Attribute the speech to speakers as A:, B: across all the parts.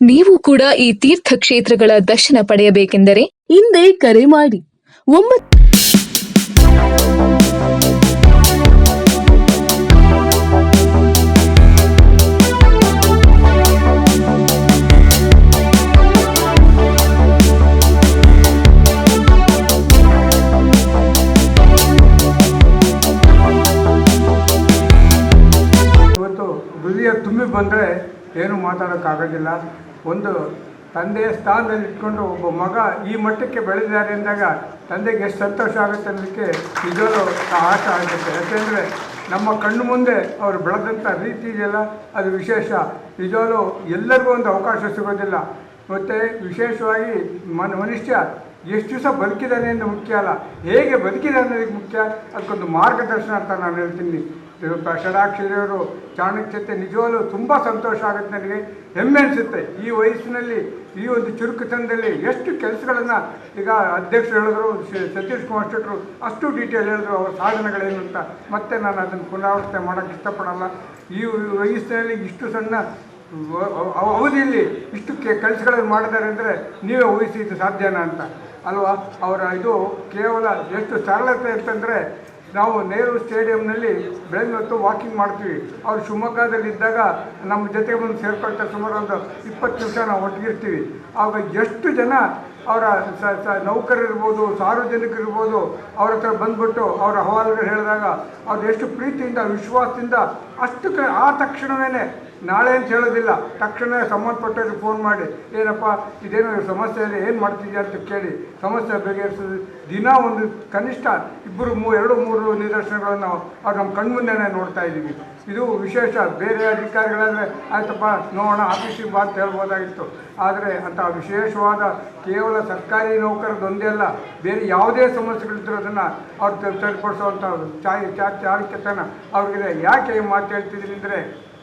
A: ನೀವು ಕೂಡ ಈ ತೀರ್ಥಕ್ಷೇತ್ರಗಳ ದರ್ಶನ ಪಡೆಯಬೇಕೆಂದರೆ ಹಿಂದೆ ಕರೆ ಮಾಡಿ. ಒಂಬತ್ತು
B: ತುಂಬಿ ಬಂದರೆ ಏನು ಮಾತಾಡೋಕ್ಕಾಗೋದಿಲ್ಲ. ಒಂದು ತಂದೆಯ ಸ್ಥಾನದಲ್ಲಿ ಇಟ್ಕೊಂಡು ಒಬ್ಬ ಮಗ ಈ ಮಟ್ಟಕ್ಕೆ ಬೆಳೆದಿದ್ದಾರೆ ಅಂದಾಗ ತಂದೆಗೆ ಎಷ್ಟು ಸಂತೋಷ ಆಗುತ್ತೆ ಅನ್ನೋದಕ್ಕೆ ನಿಜವೂ ಆಟ ಆಗುತ್ತೆ ಯಾಕೆಂದರೆ ನಮ್ಮ ಕಣ್ಣು ಮುಂದೆ ಅವರು ಬೆಳೆದಂಥ ರೀತಿ ಇದೆಯಲ್ಲ, ಅದು ವಿಶೇಷ. ನಿಜವೂ ಎಲ್ಲರಿಗೂ ಒಂದು ಅವಕಾಶ ಸಿಗೋದಿಲ್ಲ. ಮತ್ತು ವಿಶೇಷವಾಗಿ ಮನ್ ಮನುಷ್ಯ ಎಷ್ಟು ದಿವಸ ಬದುಕಿದ್ದಾನೆ ಅಂತ ಮುಖ್ಯ ಅಲ್ಲ. ಹೇಗೆ ಬದುಕಿದೆ ಅನ್ನೋದಕ್ಕೆ ಮುಖ್ಯ? ಅದಕ್ಕೊಂದು ಮಾರ್ಗದರ್ಶನ ಅಂತ ನಾನು ಹೇಳ್ತೀನಿ. ಷಡಾಕ್ಷರಿಯವರು ಚಾಣಕ್ಯತೆ ನಿಜವಾಗಲೂ ತುಂಬ ಸಂತೋಷ ಆಗುತ್ತೆ ನನಗೆ. ಹೆಮ್ಮೆ ಅನಿಸುತ್ತೆ. ಈ ವಯಸ್ಸಿನಲ್ಲಿ, ಈ ಒಂದು ಚುರುಕುತನದಲ್ಲಿ ಎಷ್ಟು ಕೆಲಸಗಳನ್ನು ಈಗ ಅಧ್ಯಕ್ಷರು ಹೇಳಿದ್ರು ಸತೀಶ್ ಕುಮಾರ್ ಶೆಟ್ಟರು ಅಷ್ಟು ಡೀಟೇಲ್ ಹೇಳಿದ್ರು, ಅವರ ಸಾಧನೆಗಳೇನು ಅಂತ. ಮತ್ತೆ ನಾನು ಅದನ್ನು ಪುನರಾವರ್ತನೆ ಮಾಡೋಕ್ಕೆ ಇಷ್ಟಪಡಲ್ಲ. ಈ ವಯಸ್ಸಿನಲ್ಲಿ ಇಷ್ಟು ಸಣ್ಣ ಅವಧಿಯಲ್ಲಿ ಇಷ್ಟು ಕೆಲಸಗಳನ್ನು ಮಾಡಿದ್ದಾರೆ ಅಂದರೆ ನೀವೇ ಊಹಿಸಿದ್ದು ಸಾಧ್ಯನಾ ಅಂತ. ಅಲ್ವಾ? ಅವರ ಇದು ಕೇವಲ ಎಷ್ಟು ಸರಳತೆ ಅಂತಂದರೆ ನಾವು ನೆಹರು ಸ್ಟೇಡಿಯಂನಲ್ಲಿ ಬೆಳಗ್ಗೆ ಹೊತ್ತು ವಾಕಿಂಗ್ ಮಾಡ್ತೀವಿ. ಅವ್ರು ಶಿವಮೊಗ್ಗದಲ್ಲಿ ಇದ್ದಾಗ ನಮ್ಮ ಜೊತೆಗೆ ಬಂದು ಸೇರ್ಕೊಳ್ತಾರೆ ಸುಮಾರು ಒಂದು ಇಪ್ಪತ್ತು ನಿಮಿಷ ನಾವು ಒಟ್ಟಿಗಿರ್ತೀವಿ ಆವಾಗ ಎಷ್ಟು ಜನ ಅವರ ಸ ಸ ನೌಕರಿರ್ಬೋದು ಸಾರ್ವಜನಿಕರಿರ್ಬೋದು ಅವ್ರ ಹತ್ರ ಬಂದ್ಬಿಟ್ಟು ಅವರ ಅಹವಾಲುಗಳು ಹೇಳಿದಾಗ ಅವ್ರು ಎಷ್ಟು ಪ್ರೀತಿಯಿಂದ, ವಿಶ್ವಾಸದಿಂದ ಅಷ್ಟು ಆ ತಕ್ಷಣವೇ ನಾಳೆ ಅಂತ ಹೇಳೋದಿಲ್ಲ. ತಕ್ಷಣ ಸಂಬಂಧಪಟ್ಟವ್ರಿಗೆ ಫೋನ್ ಮಾಡಿ, ಏನಪ್ಪ, ಇದೇನೋ ಸಮಸ್ಯೆ ಇದೆ ಏನು ಮಾಡ್ತಿದ್ಯಾ ಅಂತ ಕೇಳಿ, ಸಮಸ್ಯೆ ಬಗೆಹರಿಸೋದು ದಿನ ಒಂದು ಕನಿಷ್ಠ ಇಬ್ಬರು ಮೂ, ಎರಡು ಮೂರು ನಿದರ್ಶನಗಳನ್ನು ಅವ್ರು ನಮ್ಮ ಕಣ್ಮುಂದೆನೇ ನೋಡ್ತಾ ಇದ್ದೀವಿ. ಇದು ವಿಶೇಷ, ಬೇರೆ ಅಧಿಕಾರಿಗಳಾದರೆ ಆಯ್ತಪ್ಪ, ನೋಡೋಣ, ಆಫೀಸಿಗೆ ಬಾ ಅಂತ ಹೇಳ್ಬೋದಾಗಿತ್ತು. ಆದರೆ ಅಂಥ ವಿಶೇಷವಾದ ಕೇವಲ ಸರ್ಕಾರಿ ನೌಕರದೊಂದೇ ಅಲ್ಲ, ಬೇರೆ ಯಾವುದೇ ಸಮಸ್ಯೆಗಳಿದ್ದರೂ ಅದನ್ನು ಅವ್ರು ಸರಿಪಡಿಸೋವಂಥ ಚಾ ಚಾರಿತ್ಯತನ ಅವ್ರಿಗೆ ಯಾಕೆ ಮಾತು ಹೇಳ್ತಿದ್ರಿ ಅಂದರೆ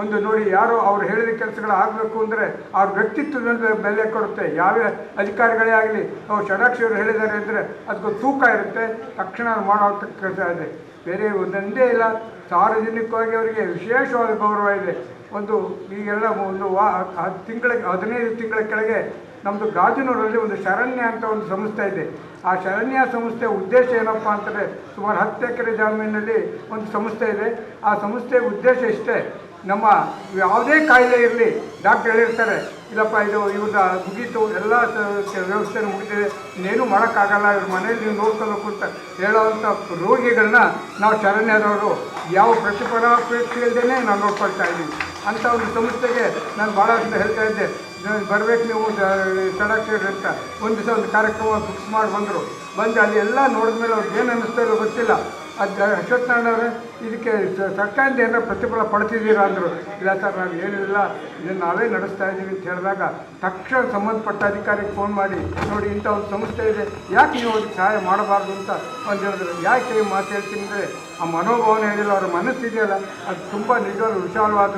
B: ಒಂದು ನೋಡಿ ಯಾರು ಅವ್ರು ಹೇಳಿದ ಕೆಲಸಗಳು ಆಗಬೇಕು ಅಂದರೆ ಅವ್ರ ವ್ಯಕ್ತಿತ್ವದ ಬೆಲೆ ಕೊಡುತ್ತೆ. ಯಾವ್ಯಾವ ಅಧಿಕಾರಿಗಳೇ ಆಗಲಿ, ಅವ್ರು ಷಡಾಕ್ಷರು ಹೇಳಿದ್ದಾರೆ ಅಂದರೆ ಅದಕ್ಕೊಂದು ತೂಕ ಇರುತ್ತೆ. ತಕ್ಷಣ ಮಾಡೋ ಕೆಲಸ ಇದೆ. ಬೇರೆ ಒಂದೊಂದೇ ಇಲ್ಲ. ಸಾರ್ವಜನಿಕವಾಗಿ ಅವರಿಗೆ ವಿಶೇಷವಾದ ಗೌರವ ಇದೆ. ಒಂದು ಈಗೆಲ್ಲ ಒಂದು ವಾ ಹತ್ತು ತಿಂಗಳ, ಹದಿನೈದು ತಿಂಗಳ ಕೆಳಗೆ ನಮ್ಮದು ಗಾಜಿನೂರಲ್ಲಿ ಒಂದು ಶರಣ್ಯ ಅಂತ ಒಂದು ಸಂಸ್ಥೆ ಇದೆ. ಆ ಶರಣ್ಯ ಸಂಸ್ಥೆ ಉದ್ದೇಶ ಏನಪ್ಪ ಅಂತಂದರೆ ಸುಮಾರು ಹತ್ತು ಎಕರೆ ಜಮೀನಲ್ಲಿ ಒಂದು ಸಂಸ್ಥೆ ಇದೆ. ಆ ಸಂಸ್ಥೆ ಉದ್ದೇಶ ಇಷ್ಟೇ. ನಮ್ಮ ಯಾವುದೇ ಕಾಯಿಲೆ ಇರಲಿ ಡಾಕ್ಟರ್ ಹೇಳಿರ್ತಾರೆ, ಇಲ್ಲಪ್ಪ, ಇದು ಇವ್ರದ್ದು ಮುಗೀತು ಎಲ್ಲ ವ್ಯವಸ್ಥೆ ಮುಗಿದಿದೆ. ಇನ್ನೇನು ಮಾಡೋಕ್ಕಾಗಲ್ಲ, ಇವ್ರ ಮನೇಲಿ ನೀವು ನೋಡ್ಕೋಬೇಕು ಅಂತ ಹೇಳೋವಂಥ ರೋಗಿಗಳನ್ನ ನಾವು ಶರಣ್ಯದವರು ಯಾವ ಪ್ರತಿಫಲಾಪೇಕ್ಷೆ ಇಲ್ಲದೇ ನಾನು ನೋಡ್ಕೊಳ್ತಾ ಇದ್ದೀವಿ ಅಂಥ ಒಂದು ಸಂಸ್ಥೆಗೆ ನಾನು ಭಾಳಷ್ಟು ಹೇಳ್ತಾ ಇದ್ದೆ. ಬರಬೇಕು ನೀವು ಸಡಕ್ಷೇಡ್ ಅಂತ. ಒಂದು ದಿವಸ ಒಂದು ಕಾರ್ಯಕ್ರಮ ಫಿಕ್ಸ್ ಮಾಡಿ ಬಂದರು. ಬಂದು ಅಲ್ಲಿ ಎಲ್ಲ ನೋಡಿದ್ಮೇಲೆ ಅವ್ರಿಗೆ ಏನು ಅನ್ನಿಸ್ತಾ ಇಲ್ಲೋ ಗೊತ್ತಿಲ್ಲ. ಅದು ಅಶ್ವತ್ಥನಾರಾಯಣ ಅವರೇ ಇದಕ್ಕೆ ಸರ್ಕಾರದಿಂದ ಏನಾರ ಪ್ರತಿಫಲ ಪಡ್ತಿದ್ದೀರಾ ಅಂದರು, ಇಲ್ಲ ಸರ್, ನಾವು ಏನಿಲ್ಲ, ಇದನ್ನು ನಾವೇ ನಡೆಸ್ತಾ ಇದ್ದೀವಿ ಅಂತ ಹೇಳಿದಾಗ ತಕ್ಷಣ ಸಂಬಂಧಪಟ್ಟ ಅಧಿಕಾರಿಗೆ ಫೋನ್ ಮಾಡಿ, ನೋಡಿ ಇಂಥ ಒಂದು ಸಂಸ್ಥೆ ಇದೆ, ಯಾಕೆ ನೀವು ಅದಕ್ಕೆ ಸಹಾಯ ಮಾಡಬಾರ್ದು ಅಂತ ಒಂದು ಹೇಳಿದ್ರು. ಯಾಕೆ ಈ ಮಾತು ಹೇಳ್ತೀನಿ ಅಂದರೆ, ಆ ಮನೋಭಾವನೆ ಹೇಳಿಲ್ಲ ಅವ್ರ ಮನಸ್ಸಿದೆಯಲ್ಲ, ಅದು ತುಂಬ ನಿಜವಾದ, ವಿಶಾಲವಾದ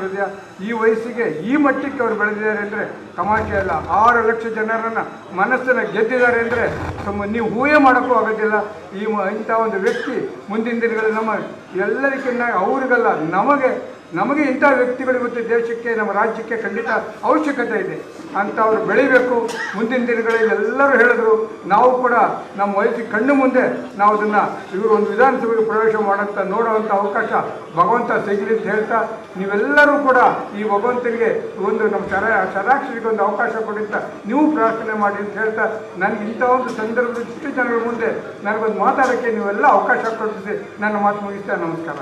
B: ಈ ವಯಸ್ಸಿಗೆ ಈ ಮಟ್ಟಕ್ಕೆ ಅವ್ರು ಬೆಳೆದಿದ್ದಾರೆ ಅಂದರೆ ತಮಾಷೆ ಅಲ್ಲ, ಆರು ಲಕ್ಷ ಜನರನ್ನು ಮನಸ್ಸನ್ನು ಗೆದ್ದಿದ್ದಾರೆ ಅಂದರೆ ತಮ್ಮ ನೀವು ಊಹೆ ಮಾಡೋಕ್ಕೂ ಆಗೋದಿಲ್ಲ. ಈ ಇಂಥ ಒಂದು ವ್ಯಕ್ತಿ ಮುಂದಿನ ದಿನಗಳಲ್ಲಿ ನಮ್ಮ ಎಲ್ಲರಿಗಿನ್ನ ಅವ್ರಿಗಲ್ಲ ನಮಗೆ ನಮಗೆ ಇಂಥ ವ್ಯಕ್ತಿಗಳು ಇವತ್ತು ದೇಶಕ್ಕೆ, ನಮ್ಮ ರಾಜ್ಯಕ್ಕೆ ಖಂಡಿತ ಅವಶ್ಯಕತೆ ಇದೆ. ಅಂಥವ್ರು ಬೆಳಿಬೇಕು. ಮುಂದಿನ ದಿನಗಳಲ್ಲಿ ಎಲ್ಲರೂ ಹೇಳಿದ್ರು, ನಾವು ಕೂಡ ನಮ್ಮ ವಯಸ್ಸಿಗೆ ಕಣ್ಣು ಮುಂದೆ ನಾವು ಅದನ್ನು ಇವರು ಒಂದು ವಿಧಾನಸಭೆಗೆ ಪ್ರವೇಶ ಮಾಡೋಂಥ ನೋಡುವಂಥ ಅವಕಾಶ ಭಗವಂತ ಸಿಗಲಿ ಅಂತ ಹೇಳ್ತಾ, ನೀವೆಲ್ಲರೂ ಕೂಡ ಈ ಭಗವಂತನಿಗೆ ಒಂದು ನಮ್ಮ ಶರ, ಶರಾಕ್ಷರಿಗೆ ಒಂದು ಅವಕಾಶ ಕೊಡಿಂತ ನೀವು ಪ್ರಾರ್ಥನೆ ಮಾಡಿ ಅಂತ ಹೇಳ್ತಾ, ನನಗೆ ಇಂಥ ಒಂದು ಸಂದರ್ಭದ ಇಷ್ಟು ಜನರ ಮುಂದೆ ನನಗೊಂದು ಮಾತಾಡೋಕ್ಕೆ ನೀವೆಲ್ಲ ಅವಕಾಶ ಕೊಡಿಸಿ ನನ್ನ ಮಾತು ಮುಗಿಸ್ತಾ ನಮಸ್ಕಾರ.